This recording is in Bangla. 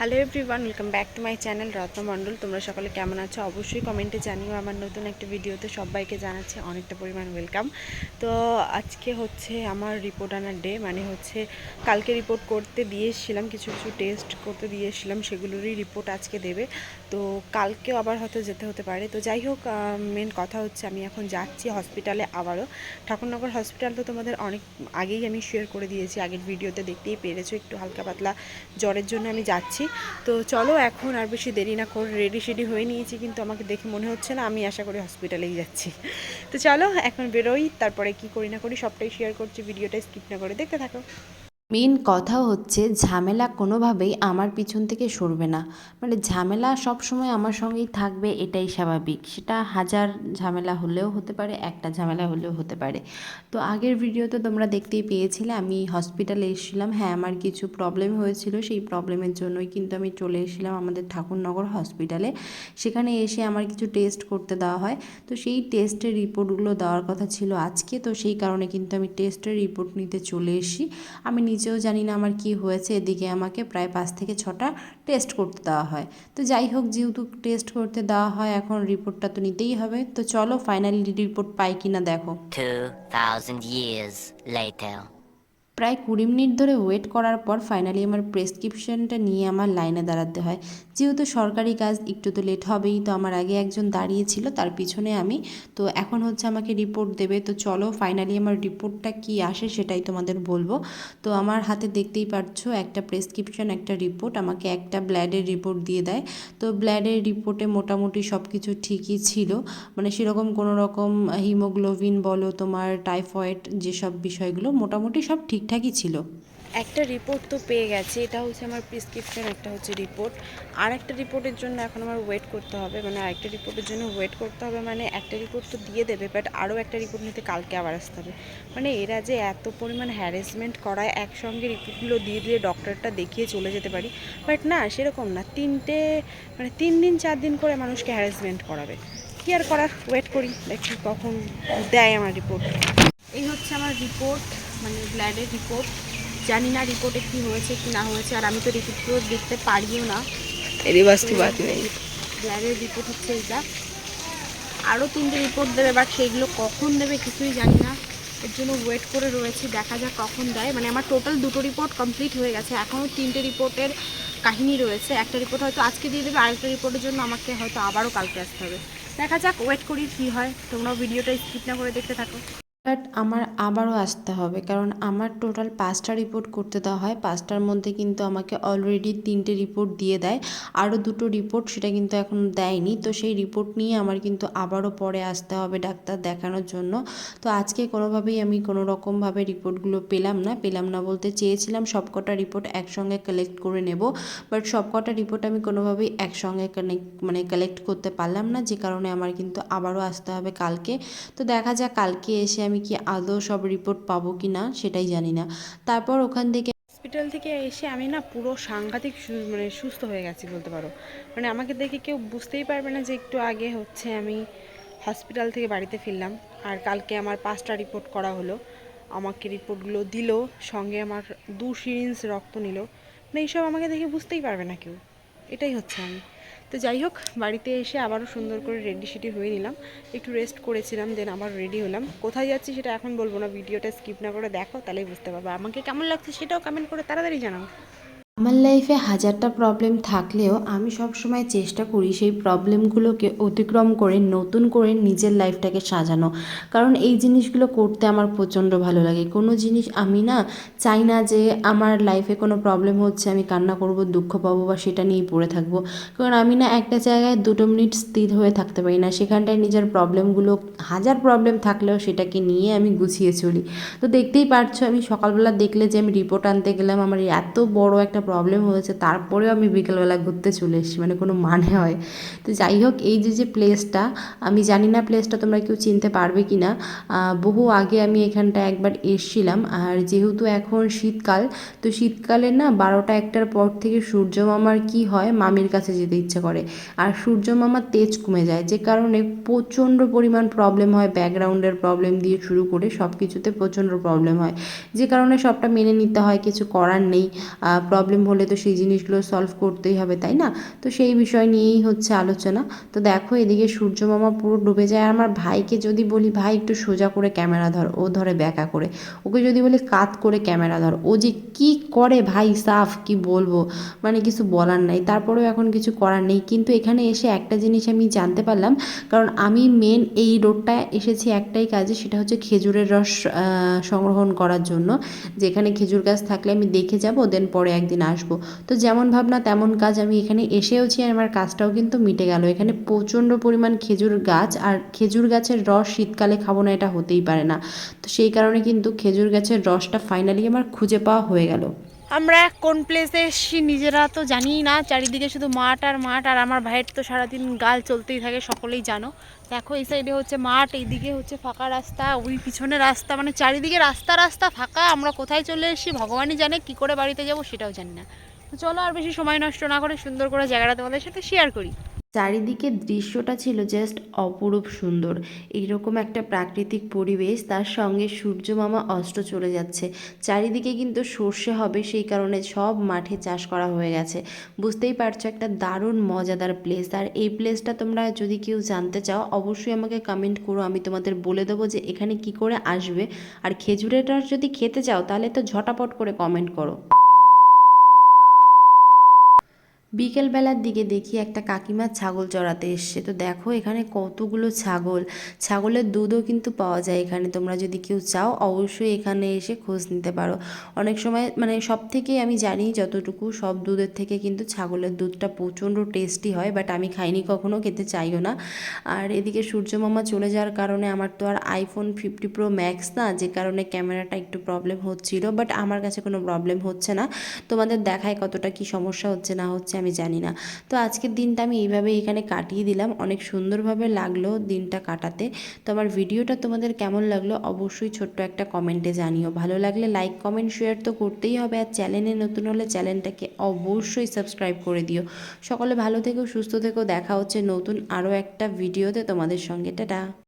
Hello everyone welcome back to my channel Ratnamondal তোমরা সকলে কেমন আছো? অবশ্যই কমেন্টে জানিও। আমার নতুন একটা ভিডিওতে সবাইকে জানাচ্ছি অনেকটা পরিমাণ ওয়েলকাম তো আজকে হচ্ছে আমার রিপোর্ট আনার ডে মানে হচ্ছে কালকে রিপোর্ট করতে দিয়ে এসেছিলাম কিছু কিছু টেস্ট করতে দিয়ে এসেছিলাম সেগুলোরই রিপোর্ট আজকে দেবে। তো কালকেও আবার হয়তো যেতে হতে পারে। তো যাই হোক মেন কথা হচ্ছে আমি এখন যাচ্ছি হসপিটালে আবারও। ঠাকুরনগর হসপিটাল তো তোমাদের অনেক আগেই আমি শেয়ার করে দিয়েছি, আগের ভিডিওতে দেখতেই পেরেছ, একটু হালকা পাতলা জ্বরের জন্য আমি যাচ্ছি। তো চলো এখন আর বেশি দেরি না করে রেডি শেডি হয়ে নিয়েছি, কিন্তু আমাকে দেখে মনে হচ্ছে না আমি আশা করি হসপিটালেই যাচ্ছি। তো চলো এখন বেরোই, তারপরে কি করি না করি সবটাই শেয়ার করছি ভিডিওটা স্কিপ না করে দেখতে থাকো। মেন কথা হচ্ছে ঝামেলা কোনোভাবেই আমার পিছন থেকে সরবে না। মানে ঝামেলা সব সময় আমার সঙ্গেই থাকবে এটাই স্বাভাবিক। সেটা হাজার ঝামেলা হলেও হতে পারে, একটা ঝামেলা হলেও হতে পারে। তো আগের ভিডিওতে তোমরা দেখতেই পেয়েছিলে, আমি হসপিটালে এসেছিলাম। হ্যাঁ আমার কিছু প্রবলেম হয়েছিল, সেই প্রবলেমের জন্যই কিন্তু আমি চলে এসেছিলাম আমাদের ঠাকুরনগর হসপিটালে সেখানে এসে আমার কিছু টেস্ট করতে দেওয়া হয়। তো সেই টেস্টের রিপোর্টগুলো দেওয়ার কথা ছিল আজকে। তো সেই কারণে কিন্তু আমি টেস্টের রিপোর্ট নিতে চলে এসি আমি নিজেও জানি না আমার কি হয়েছে। এদিকে আমাকে প্রায় পাঁচ থেকে ছটা টেস্ট করতে দেওয়া হয়। তো যাই হোক যেহেতু টেস্ট করতে দেওয়া হয় এখন রিপোর্টটা তো নিতেই হবে। তো চলো ফাইনালি রিপোর্ট পাই কিনা দেখো। 2,000 years later. প্রায় কুড়ি মিনিট ধরে ওয়েট করার পর ফাইনালি আমার প্রেসক্রিপশনটা নিয়ে আমার লাইনে দাঁড়াতে হয়। যেহেতু সরকারি কাজ, একটু তো লেট হবেই, তো আমার আগে একজন দাঁড়িয়ে ছিল তার পিছনে আমি। তো এখন হচ্ছে আমাকে রিপোর্ট দেবে। তো চলো ফাইনালি আমার রিপোর্টটা কি আসে সেটাই তোমাদের বলব। তো আমার হাতে দেখতেই পাচ্ছ একটা প্রেসক্রিপশন একটা রিপোর্ট আমাকে একটা ব্লাডের রিপোর্ট দিয়ে দেয়। তো ব্লাডের রিপোর্টে মোটামুটি সব কিছু ঠিকই ছিল। মানে সেরকম কোনো রকম হিমোগ্লোবিন বলো, তোমার টাইফয়েড যেসব বিষয়গুলো, মোটামুটি সব ঠিকঠাকই ছিল। একটা রিপোর্ট তো পেয়ে গেছে, এটা হচ্ছে আমার প্রেসক্রিপশন একটা হচ্ছে রিপোর্ট আর একটা রিপোর্টের জন্য এখন আমার ওয়েট করতে হবে মানে আরেকটা রিপোর্টের জন্য ওয়েট করতে হবে মানে একটা রিপোর্ট তো দিয়ে দেবে বাট আরও একটা রিপোর্ট নিতে কালকে আবার আসতে হবে। মানে এরা যে এত পরিমাণ হ্যারাসমেন্ট করায়, একসঙ্গে রিপোর্টগুলো দিয়ে দিয়ে ডক্টরটা দেখিয়ে চলে যেতে পারি। বাট না, সেরকম না, তিনটে মানে তিন দিন, চার দিন করে মানুষকে হ্যারাসমেন্ট করাবে। কি আর করার? ওয়েট করি, দেখি কখন দেয় আমার রিপোর্ট এই হচ্ছে আমার রিপোর্ট মানে ব্লাডের রিপোর্ট জানি না রিপোর্টে কি হয়েছে কি না হয়েছে আর আমি তো রিপোর্ট দেখতে পারিও না। এরই বাদ নেই। ব্লাডের রিপোর্ট হচ্ছে এটা আরও তিনটে রিপোর্ট দেবে বাট সেগুলো কখন দেবে কিছুই জানি না। এর জন্য ওয়েট করে রয়েছি দেখা যাক কখন দেয়। মানে আমার টোটাল দুটো রিপোর্ট কমপ্লিট হয়ে গেছে। এখনও তিনটে রিপোর্টের কাহিনী রয়েছে। একটা রিপোর্ট হয়তো আজকে দিয়ে দেবে আরেকটা রিপোর্টের জন্য আমাকে হয়তো আবারও কালকে আসতে হবে। দেখা যাক ওয়েট করি কী হয়। তোমরাও ভিডিওটা স্কিপ না করে দেখতে থাকো। বাট আমার আবারও আসতে হবে, কারণ আমার টোটাল পাঁচটা রিপোর্ট করতে দেওয়া হয়। পাঁচটার মধ্যে কিন্তু আমাকে অলরেডি তিনটে রিপোর্ট দিয়ে দেয়। আরও দুটো রিপোর্ট সেটা কিন্তু এখন দেয়নি। তো সেই রিপোর্ট নিয়ে আমার কিন্তু আবারও পরে আসতে হবে ডাক্তার দেখানোর জন্য। তো আজকে কোনোভাবেই আমি কোনো রকমভাবে রিপোর্টগুলো পেলাম না। পেলাম না বলতে চেয়েছিলাম সবকটা রিপোর্ট একসঙ্গে কালেক্ট করে নেব। বাট সবকটা রিপোর্ট আমি কোনোভাবেই একসঙ্গে কানেক্ট মানে কালেক্ট করতে পারলাম না। যে কারণে আমার কিন্তু আবারও আসতে হবে কালকে। তো দেখা যাক কালকে এসে আমি কি আদৌ সব রিপোর্ট পাবো কি না সেটাই জানি না। তারপর ওখান থেকে হসপিটাল থেকে এসে আমি না পুরো সাংঘাতিক মানে সুস্থ হয়ে গেছি বলতে পারো। মানে আমাকে দেখে কেউ বুঝতেই পারবে না যে একটু আগে হচ্ছে আমি হসপিটাল থেকে বাড়িতে ফিরলাম। আর কালকে আমার পাঁচটা রিপোর্ট করা হলো। আমাকে রিপোর্টগুলো দিল, সঙ্গে আমার দু সিরিঞ্জ রক্ত নিল। মানে এইসব আমাকে দেখে বুঝতেই পারবে না কেউ। এটাই হচ্ছে আমি। তো যাই হোক, বাড়িতে এসে আবারও সুন্দর করে রেডি সেডি হয়ে নিলাম। একটু রেস্ট করেছিলাম দেন আবার রেডি হলাম। কোথায় যাচ্ছি সেটা এখন বলব না, ভিডিওটা স্কিপ না করে দেখো, তাহলেই বুঝতে পারব। আমাকে কেমন লাগছে সেটাও কমেন্ট করে তাড়াতাড়ি জানাও। আমার লাইফে হাজারটা প্রবলেম থাকলেও আমি সব সময় চেষ্টা করি সেই প্রবলেমগুলোকে অতিক্রম করে, নতুন করে নিজের লাইফটাকে সাজানো। কারণ এই জিনিসগুলো করতে আমার প্রচণ্ড ভালো লাগে। কোনো জিনিস আমি না চাই না যে আমার লাইফে কোনো প্রবলেম হচ্ছে, আমি কান্না করব, দুঃখ পাবো বা সেটা নিয়েই পড়ে থাকব। কারণ আমি না একটা জায়গায় দুটো মিনিট স্থির হয়ে থাকতে পারি না। সেখানটায় নিজের প্রবলেমগুলো হাজার প্রবলেম থাকলেও সেটাকে নিয়ে আমি গুছিয়ে চলি। তো দেখতেই পারছ, আমি সকালবেলা দেখলে যে আমি রিপোর্ট আনতে গেলাম, আমার এত বড় একটা প্রবলেম হয়েছে, তারপরেও আমি বিকেলবেলা ঘুরতে চলে এসেছি মানে কোনো মানে হয়। তো যাই হোক, এই যে যে প্লেসটা আমি জানি না প্লেসটা তোমরা কেউ চিনতে পারবে কি না। বহু আগে আমি এখানটা একবার এসছিলাম, আর যেহেতু এখন শীতকাল, তো শীতকালে না বারোটা একটার পর থেকে সূর্য মামার কি হয়, মামির কাছে যেতে ইচ্ছে করে। আর সূর্য মামার তেজ কমে যায়, যে কারণে প্রচণ্ড পরিমাণ প্রবলেম হয় ব্যাকগ্রাউন্ডের প্রবলেম দিয়ে শুরু করে সব কিছুতে প্রচণ্ড প্রবলেম হয়। যে কারণে সবটা মেনে নিতে হয়, কিছু করার নেই। প্রবলেম প্রবলেম হলে তো সেই জিনিসগুলো সলভ করতেই হবে, তাই না? তো সেই বিষয় নিয়েই হচ্ছে আলোচনা। তো দেখো এদিকে সূর্য মামা পুরো ডুবে যায় আর আমার ভাইকে যদি বলি, ভাই একটু সোজা করে ক্যামেরা ধর, ও ধরে ব্যাকা করে। ওকে যদি বলি, কাত করে ক্যামেরা ধর। ও যে কি করে, ভাই সাফ, কি বলব? মানে কিছু বলার নাই। তারপরেও এখন কিছু করার নেই। কিন্তু এখানে এসে একটা জিনিস আমি জানতে পারলাম, কারণ আমি মেন এই রোডটায় এসেছি একটাই কাজে, সেটা হচ্ছে খেজুরের রস সংগ্রহণ করার জন্য। যেখানে খেজুর গাছ থাকলে আমি দেখে যাব, দেন পরে একদিন আসব। তো যেমন ভাবনা তেমন কাজ। আমি এখানে এসেওছি আর আমার কাজটাও কিন্তু মিটে গেল। এখানে প্রচণ্ড পরিমাণ খেজুর গাছ আর খেজুর গাছের রস শীতকালে খাব না, এটা হতেই পারে না। তো সেই কারণে কিন্তু খেজুর গাছের রসটা ফাইনালি আমার খুঁজে পাওয়া হয়ে গেল। আমরা কোন প্লেসে এসছি নিজেরা তো জানি না, চারিদিকে শুধু মাঠ আর মাঠ, আর আমার ভাইয়ের তো সারাদিন গাল চলতেই থাকে, সকলেই জানো। দেখো, এই সাইডে হচ্ছে মাঠ, এইদিকে হচ্ছে ফাঁকা রাস্তা, ওই পিছনে রাস্তা মানে চারিদিকে রাস্তা রাস্তা ফাঁকা, আমরা কোথায় চলে এসেছি, ভগবানই জানে, কি করে বাড়িতে যাব সেটাও জানি না। চলো আর বেশি সময় নষ্ট না করে সুন্দর করে জায়গাটা তোমাদের সাথে শেয়ার করি। চারিদিকে দৃশ্যটা ছিল জাস্ট অপরূপ সুন্দর। এইরকম একটা প্রাকৃতিক পরিবেশ, তার সঙ্গে সূর্য মামা অস্ত চলে যাচ্ছে। চারিদিকে কিন্তু সর্ষে হবে, সেই কারণে সব মাঠে চাষ করা হয়ে গেছে। বুঝতেই পারছ, একটা দারুণ মজাদার প্লেস আর এই প্লেসটা তোমরা যদি কেউ জানতে চাও, অবশ্যই আমাকে কমেন্ট করো, আমি তোমাদের বলে দেবো যে এখানে কি করে আসবে। আর খেজুরের যদি খেতে চাও, তাহলে তো ঝটাপট করে কমেন্ট করো। বিকেলবেলার দিকে দেখি একটা কাকিমা ছাগল চড়াতে এসছে। তো দেখো, এখানে কতগুলো ছাগল। ছাগলের দুধও কিন্তু পাওয়া যায় এখানে। তোমরা যদি কেউ চাও, অবশ্যই এখানে এসে খোঁজ নিতে পারো। অনেক সময় মানে সব থেকে আমি জানি যতটুকু, সব দুধের থেকে কিন্তু ছাগলের দুধটা প্রচণ্ড টেস্টি হয়, বাট আমি খাইনি, কখনো খেতে চাইও না। আর এদিকে সূর্য মামা চলে যাওয়ার কারণে আমার তো আর আইফোন ফিফটি প্রো ম্যাক্স না, যে কারণে ক্যামেরাটা একটু প্রবলেম হচ্ছিল, বাট আমার কাছে কোনো প্রবলেম হচ্ছে না। তোমাদের দেখায় কতটা কি সমস্যা হচ্ছে, না হচ্ছে আমি জানি না। তো আজকের দিনটা আমি এইভাবে এখানে কাটিয়ে দিলাম। অনেক সুন্দরভাবে লাগল দিনটা কাটাতে। তো আমার ভিডিওটা তোমাদের কেমন লাগল অবশ্যই ছোট্ট একটা কমেন্টে জানিও। ভালো লাগলে লাইক কমেন্ট শেয়ার তো করতেই হবে। আর চ্যানেলে নতুন হলে চ্যানেলটাকে অবশ্যই সাবস্ক্রাইব করে দিও। সকলে ভালো থেকো, সুস্থ থেকো। দেখা হচ্ছে নতুন আরও একটা ভিডিওতে তোমাদের সঙ্গে। টাটা।